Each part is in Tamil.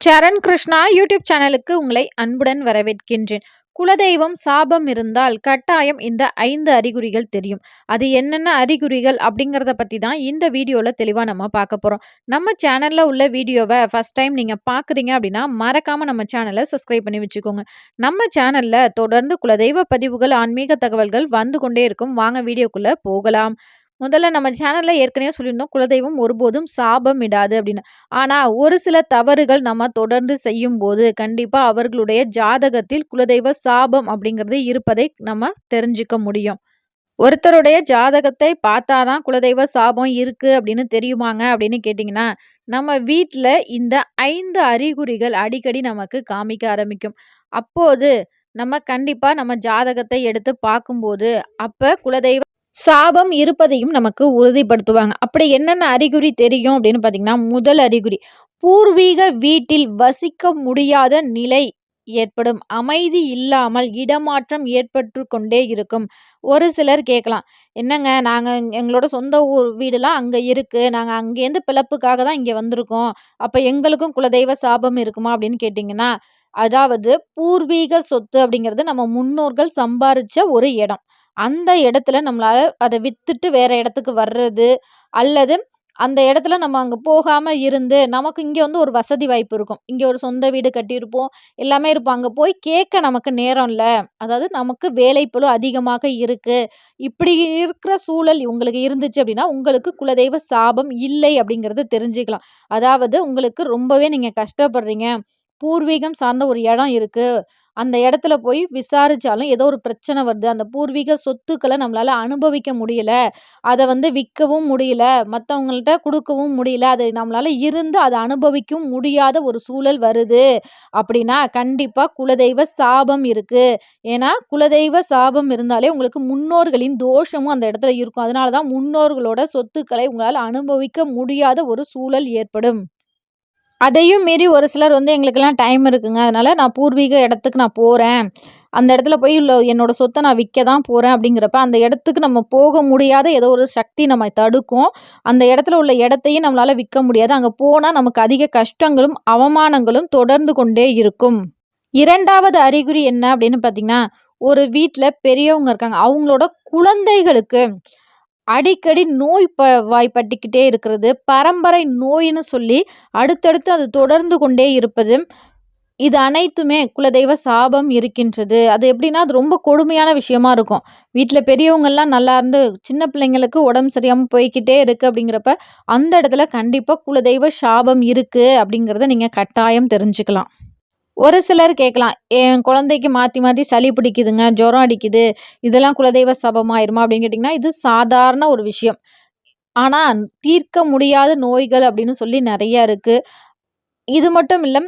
சரண் கிருஷ்ணா யூடியூப் சேனலுக்கு உங்களை அன்புடன் வரவேற்கின்றேன். குலதெய்வம் சாபம் இருந்தால் கட்டாயம் இந்த ஐந்து அறிகுறிகள் தெரியும். அது என்னென்ன அறிகுறிகள் அப்படிங்கிறத பற்றி தான் இந்த வீடியோவில் தெளிவாக நம்ம பார்க்க போகிறோம் நம்ம சேனலில் உள்ள வீடியோவை ஃபஸ்ட் டைம் நீங்கள் பார்க்குறீங்க அப்படின்னா மறக்காமல் நம்ம சேனலை சப்ஸ்கிரைப் பண்ணி வச்சுக்கோங்க. நம்ம சேனலில் தொடர்ந்து குலதெய்வ பதிவுகள் ஆன்மீக தகவல்கள் வந்து கொண்டே இருக்கும். வாங்க வீடியோக்குள்ளே போகலாம். முதல்ல நம்ம சேனலில் ஏற்கனவே சொல்லியிருந்தோம் குலதெய்வம் ஒருபோதும் சாபம் இடாது அப்படின்னு. ஆனால் ஒரு சில தவறுகள் நம்ம தொடர்ந்து செய்யும்போது கண்டிப்பாக அவர்களுடைய ஜாதகத்தில் குலதெய்வ சாபம் அப்படிங்கிறது இருப்பதை நம்ம தெரிஞ்சுக்க முடியும். ஒருத்தருடைய ஜாதகத்தை பார்த்தா தான் குலதெய்வ சாபம் இருக்கு அப்படின்னு தெரியுமாங்க அப்படின்னு கேட்டிங்கன்னா நம்ம வீட்டில் இந்த ஐந்து அறிகுறிகள் அடிக்கடி நமக்கு காமிக்க ஆரம்பிக்கும். அப்போது நம்ம கண்டிப்பாக நம்ம ஜாதகத்தை எடுத்து பார்க்கும்போது அப்போ குலதெய்வ சாபம் இருப்பதையும் நமக்கு உறுதிப்படுத்துவாங்க. அப்படி என்னென்ன அறிகுறி தெரியும் அப்படின்னு பார்த்தீங்கன்னா முதல் அறிகுறி பூர்வீக வீட்டில் வசிக்க முடியாத நிலை ஏற்படும். அமைதி இல்லாமல் இடமாற்றம் ஏற்பட்டு கொண்டே இருக்கும். ஒரு சிலர் கேட்கலாம் என்னங்க நாங்கள் எங்களோட சொந்த ஊர் வீடுலாம் அங்கே இருக்குது நாங்கள் அங்கேருந்து பிழப்புக்காக தான் இங்கே வந்திருக்கோம். அப்போ எங்களுக்கும் குலதெய்வ சாபம் இருக்குமா? அப்படின்னு கேட்டிங்கன்னா அதாவது பூர்வீக சொத்து அப்படிங்கிறது நம்ம முன்னோர்கள் சம்பாரித்த ஒரு இடம். அந்த இடத்துல நம்மளால அதை வித்துட்டு வேற இடத்துக்கு வர்றது அல்லது அந்த இடத்துல நம்ம அங்கே போகாமல் இருந்து நமக்கு இங்கே வந்து ஒரு வசதி வாய்ப்பு இருக்கும். இங்கே ஒரு சொந்த வீடு கட்டியிருப்போம் எல்லாமே இருப்போம் அங்கே போய் கேட்க நமக்கு நேரம் இல்லை. அதாவது நமக்கு வேலைப்பளு அதிகமாக இருக்குது இப்படி இருக்கிற சூழல் உங்களுக்கு இருந்துச்சு அப்படின்னா உங்களுக்கு குலதெய்வ சாபம் இல்லை அப்படிங்கிறத தெரிஞ்சுக்கலாம். அதாவது உங்களுக்கு ரொம்பவே நீங்கள் கஷ்டப்படுறீங்க. பூர்வீகம் சார்ந்த ஒரு இடம் இருக்குது அந்த இடத்துல போய் விசாரிச்சாலும் ஏதோ ஒரு பிரச்சனை வருது. அந்த பூர்வீக சொத்துக்களை நம்மளால் அனுபவிக்க முடியல. அதை வந்து விற்கவும் முடியல. மற்றவங்கள்ட்ட கொடுக்கவும் முடியல. அதை நம்மளால் இருந்து அதை அனுபவிக்கவும் முடியாத ஒரு சூழல் வருது. அப்படின்னா கண்டிப்பாக குலதெய்வ சாபம் இருக்குது ஏன்னா குலதெய்வ சாபம் இருந்தாலே உங்களுக்கு முன்னோர்களின் தோஷமும் அந்த இடத்துல இருக்கும். அதனால தான் முன்னோர்களோட சொத்துக்களை உங்களால் அனுபவிக்க முடியாத ஒரு சூழல் ஏற்படும். அதையும் மீறி ஒரு சிலர் வந்து எங்களுக்கெல்லாம் டைம் இருக்குங்க. அதனால் நான் பூர்வீக இடத்துக்கு நான் போகிறேன் அந்த இடத்துல போய் உள்ள என்னோடய சொத்தை நான் விற்க தான் போகிறேன் அப்படிங்கிறப்ப அந்த இடத்துக்கு நம்ம போக முடியாத ஏதோ ஒரு சக்தி நம்ம தடுக்கும். அந்த இடத்துல உள்ள இடத்தையும் நம்மளால் விற்க முடியாது. அங்கே போனால் நமக்கு அதிக கஷ்டங்களும் அவமானங்களும் தொடர்ந்து கொண்டே இருக்கும். இரண்டாவது அறிகுறி என்ன அப்படின்னு பார்த்தீங்கன்னா ஒரு வீட்டில் பெரியவங்க இருக்காங்க. அவங்களோட குழந்தைகளுக்கு அடிக்கடி நோய் ப வாய்ப்பட்டுக்கிட்டே இருக்கிறது. பரம்பரை நோயின்னு சொல்லி அடுத்தடுத்து அது தொடர்ந்து கொண்டே இருப்பது. இது அனைத்துமே குலதெய்வ சாபம் இருக்கின்றது. அது எப்படின்னா அது ரொம்ப கொடுமையான விஷயமா இருக்கும். வீட்டில் பெரியவங்கள்லாம் நல்லா இருந்து சின்ன பிள்ளைங்களுக்கு உடம்பு சரியாமல் போய்கிட்டே இருக்குது அப்படிங்கிறப்ப அந்த இடத்துல கண்டிப்பாக குலதெய்வ சாபம் இருக்குது அப்படிங்கிறத நீங்கள் கட்டாயம் தெரிஞ்சுக்கலாம். ஒரு சிலர் கேட்கலாம் என் குழந்தைக்கு மாற்றி மாற்றி சளி பிடிக்குதுங்க ஜுரம் அடிக்குது இதெல்லாம் குலதெய்வ சபமாயிருமா அப்படின்னு கேட்டிங்கன்னா இது சாதாரண ஒரு விஷயம். ஆனால் தீர்க்க முடியாத நோய்கள் அப்படின்னு சொல்லி நிறையா இருக்குது இது மட்டும் இல்லை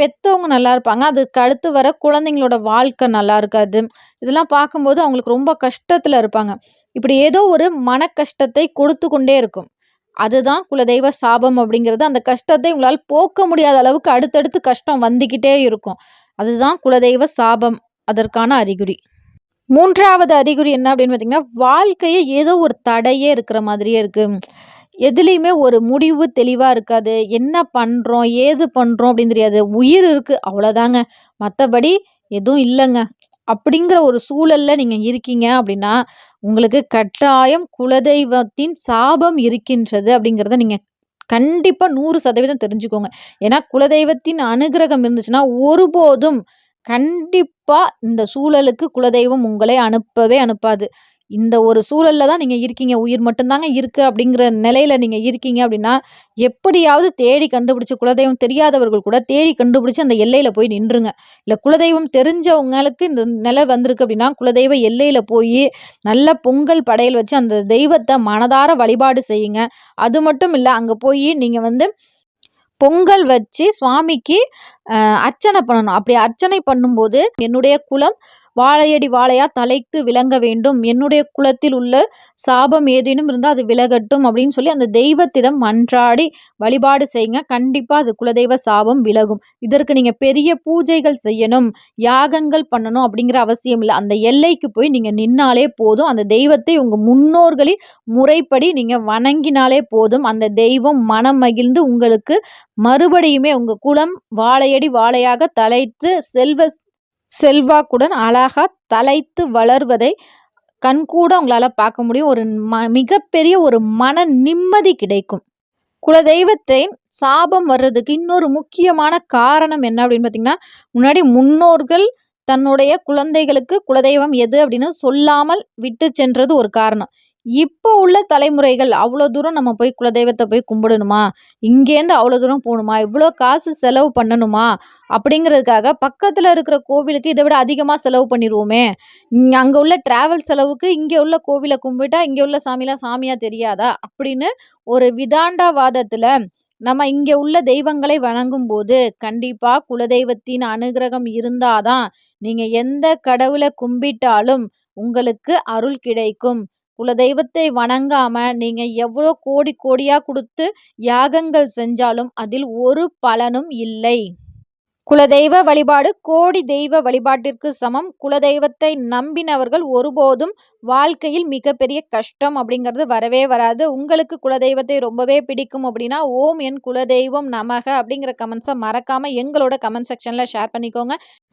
பெற்றவங்க நல்லா இருப்பாங்க. அதுக்கு அடுத்து வர குழந்தைங்களோட வாழ்க்கை நல்லா இருக்காது. இதெல்லாம் பார்க்கும்போது அவங்களுக்கு ரொம்ப கஷ்டத்தில் இருப்பாங்க. இப்படி ஏதோ ஒரு மன கஷ்டத்தை கொடுத்து கொண்டே இருக்கும். அதுதான் குலதெய்வ சாபம் அப்படிங்கிறது. அந்த கஷ்டத்தை உங்களால் போக்க முடியாத அளவுக்கு அடுத்தடுத்து கஷ்டம் வந்துக்கிட்டே இருக்கும். அதுதான் குலதெய்வ சாபம். அதற்கான அறிகுறி. மூன்றாவது அறிகுறி என்ன அப்படின்னு பார்த்தீங்கன்னா வாழ்க்கையே ஏதோ ஒரு தடையே இருக்கிற மாதிரியே இருக்குது எதுலேயுமே ஒரு முடிவு தெளிவாக இருக்காது. என்ன பண்ணுறோம் ஏது பண்ணுறோம் அப்படின்னு தெரியாது. உயிர் இருக்குது அவ்வளோதாங்க மற்றபடி எதுவும் இல்லைங்க. அப்படிங்கிற ஒரு சூழல்ல நீங்க இருக்கீங்க அப்படின்னா, உங்களுக்கு கட்டாயம் குலதெய்வத்தின் சாபம் இருக்கின்றது அப்படிங்கிறத நீங்க கண்டிப்பா சதவீதம் தெரிஞ்சுக்கோங்க. ஏன்னா குலதெய்வத்தின் அனுகிரகம் இருந்துச்சுன்னா, ஒருபோதும் கண்டிப்பா இந்த சூழலுக்கு குலதெய்வம் உங்களை அனுப்பவே அனுப்பாது. இந்த ஒரு சூழலில் தான் நீங்கள் இருக்கீங்க. உயிர் மட்டும்தாங்க இருக்குது அப்படிங்கிற நிலையில் நீங்கள் இருக்கீங்க அப்படின்னா, எப்படியாவது தேடி கண்டுபிடிச்சி குலதெய்வம் தெரியாதவர்கள் கூட தேடி கண்டுபிடிச்சி அந்த எல்லையில் போய் நின்றுங்க. இல்லை குலதெய்வம் தெரிஞ்சவங்களுக்கு இந்த நிலை வந்திருக்கு அப்படின்னா, குலதெய்வ எல்லையில் போய் நல்ல பொங்கல் படையல் வச்சு அந்த தெய்வத்தை மனதார வழிபாடு செய்யுங்க. அது மட்டும் இல்லை அங்கே போய் நீங்கள் வந்து பொங்கல் வச்சு சுவாமிக்கு அர்ச்சனை பண்ணணும். அப்படி அர்ச்சனை பண்ணும்போது, "என்னுடைய குலம் வாழையடி வாழையா தலைத்து விளங்க வேண்டும். என்னுடைய குலத்தில் உள்ள சாபம் ஏதேனும் இருந்தால் அது விலகட்டும் அப்படின்னு சொல்லி அந்த தெய்வத்திடம் மன்றாடி வழிபாடு செய்யுங்க. கண்டிப்பாக அது குலதெய்வ சாபம் விலகும். இதற்கு நீங்கள் பெரிய பூஜைகள் செய்யணும் யாகங்கள் பண்ணணும் அப்படிங்கிற அவசியம் இல்லை. அந்த எல்லைக்கு போய் நீங்கள் நின்னாலே போதும். அந்த தெய்வத்தை உங்கள் முன்னோர்களின் முறைப்படி நீங்கள் வணங்கினாலே போதும். அந்த தெய்வம் மனம் மகிழ்ந்து உங்களுக்கு மறுபடியுமே உங்கள் குலம் வாழையடி வாழையாக தலைத்து செல்வ செல்வாக்குடன் அழகாக தலைத்து வளர்வதை கண்கூட உங்களால் பார்க்க முடியும். ஒரு ம மிகப்பெரிய ஒரு மன நிம்மதி கிடைக்கும். குலதெய்வத்தை சாபம் வர்றதுக்கு இன்னொரு முக்கியமான காரணம் என்ன அப்படின்னு பார்த்தீங்கன்னா, முன்னாடி முன்னோர்கள் தன்னுடைய குழந்தைகளுக்கு குலதெய்வம் எது அப்படின்னு சொல்லாமல் விட்டு சென்றது ஒரு காரணம். இப்போ உள்ள தலைமுறைகள் அவ்வளோ தூரம் நம்ம போய் குலதெய்வத்தை போய் கும்பிடணுமா? இங்கேருந்து அவ்வளோ தூரம் போகணுமா? இவ்வளோ காசு செலவு பண்ணணுமா? அப்படிங்கிறதுக்காக பக்கத்தில் இருக்கிற கோவிலுக்கு இதை விட அதிகமாக செலவு பண்ணிடுவோமே அங்கே உள்ள ட்ராவல் செலவுக்கு இங்கே உள்ள கோவிலை கும்பிட்டா இங்கே உள்ள சாமிலாம் சாமியாக தெரியாதா அப்படின்னு ஒரு விதாண்டாவாதத்தில் நம்ம இங்கே உள்ள தெய்வங்களை வணங்கும் போது கண்டிப்பாக குலதெய்வத்தின் அனுகிரகம் இருந்தாதான் நீங்கள் எந்த கடவுளை கும்பிட்டாலும் உங்களுக்கு அருள் கிடைக்கும் குலதெய்வத்தை வணங்காம நீங்க எவ்வளோ கோடி கோடியா கொடுத்து யாகங்கள் செஞ்சாலும் அதில் ஒரு பலனும் இல்லை. குலதெய்வ வழிபாடு கோடி தெய்வ வழிபாட்டிற்கு சமம். குலதெய்வத்தை நம்பினவர்கள் ஒருபோதும் வாழ்க்கையில் மிகப்பெரிய கஷ்டம் அப்படிங்கிறது வரவே வராது. உங்களுக்கு குலதெய்வத்தை ரொம்பவே பிடிக்கும் அப்படின்னா ஓம் என் குலதெய்வம் நமக அப்படிங்கிற கமெண்ட்ஸை மறக்காமல் எங்களோட கமெண்ட் செக்ஷனில் ஷேர் பண்ணிக்கோங்க.